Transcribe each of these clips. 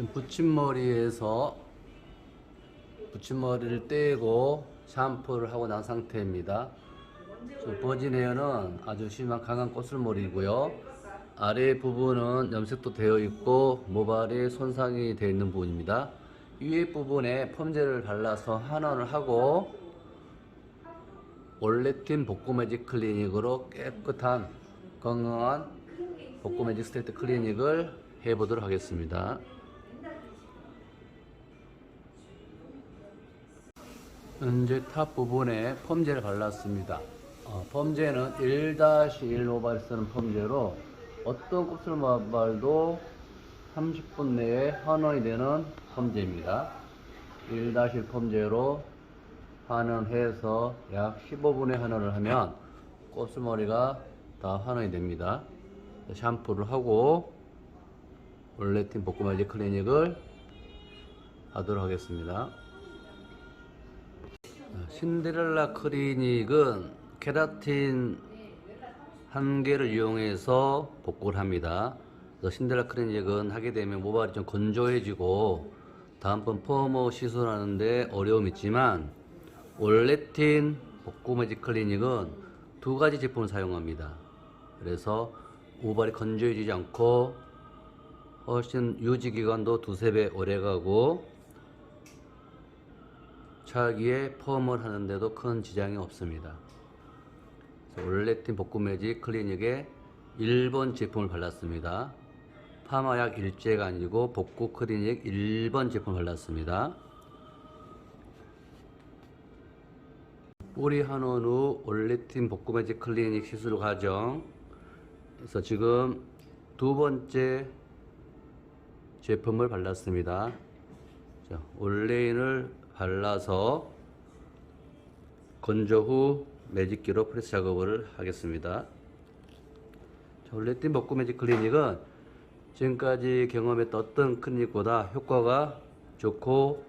지금 붙임머리에서 붙임머리를 떼고 샴푸를 하고 난 상태입니다. 버진 헤어는 아주 심한 강한 꼬슬머리고요. 아래 부분은 염색도 되어 있고 모발이 손상이 되어 있는 부분입니다. 위에 부분에 펌제를 발라서 환원을 하고 올레틴 복구 매직 클리닉으로 깨끗한 건강한 복구 매직 스테이트 클리닉을 해보도록 하겠습니다. 현재 탑 부분에 펌제를 발랐습니다. 어, 펌제는 1-1 모발 쓰는 펌제로 어떤 곱슬 모발도 30분 내에 환원이 되는 펌제입니다. 1-1 펌제로 환원해서 약 15분에 환원을 하면 곱슬머리가 다 환원이 됩니다. 샴푸를 하고 올레틴 복구마지 클리닉을 하도록 하겠습니다. 신데렐라 클리닉은 케라틴 한 개를 이용해서 복구를 합니다. 그래서 신데렐라 클리닉은 하게 되면 모발이 좀 건조해지고 다음번 펌어 시술하는데 어려움이 있지만 올레틴 복구 매직 클리닉은 두 가지 제품을 사용합니다. 그래서 모발이 건조해지지 않고 훨씬 유지 기간도 두세 배 오래 가고 차기에 펌을 하는데도 큰 지장이 없습니다. 올레틴 복구 매직 클리닉에 1번 제품을 발랐습니다. 파마약 일제가 아니고 복구 클리닉 1번 제품 발랐습니다. 뿌리 한원 후 올레틴 복구 매직 클리닉 시술 과정 그래서 지금 두 번째 제품을 발랐습니다. 자, 올레인을 발라서 건조 후 매직기로 프레스 작업을 하겠습니다. 자, 올레틴 복구 매직 클리닉은 지금까지 경험했던 클리닉보다 효과가 좋고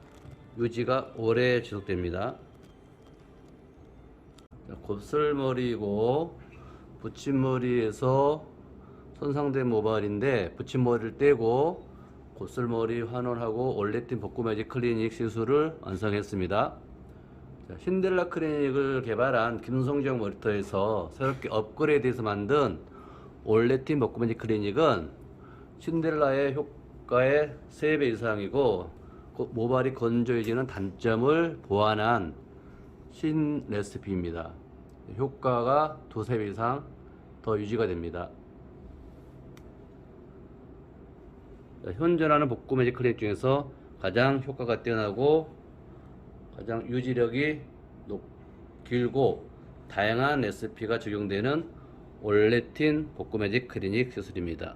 유지가 오래 지속됩니다. 자, 곱슬머리고 붙임머리에서 손상된 모발인데 붙임머리를 떼고 곱슬머리 환원하고 올레틴 복구 매직 클리닉 시술을 완성했습니다. 자, 신데렐라 클리닉을 개발한 김성정 머리터에서 새롭게 업그레이드해서 만든 올레틴 복구 매직 클리닉은 신데렐라의 효과의 3배 이상이고 고- 모발이 건조해지는 단점을 보완한 신 레시피입니다. 효과가 두세 배 이상 더 유지가 됩니다. 자, 현존하는 복구 매직 클리닉 중에서 가장 효과가 뛰어나고 가장 유지력이 높, 길고 다양한 레시피가 적용되는 올레틴 복구 매직 클리닉 시술입니다.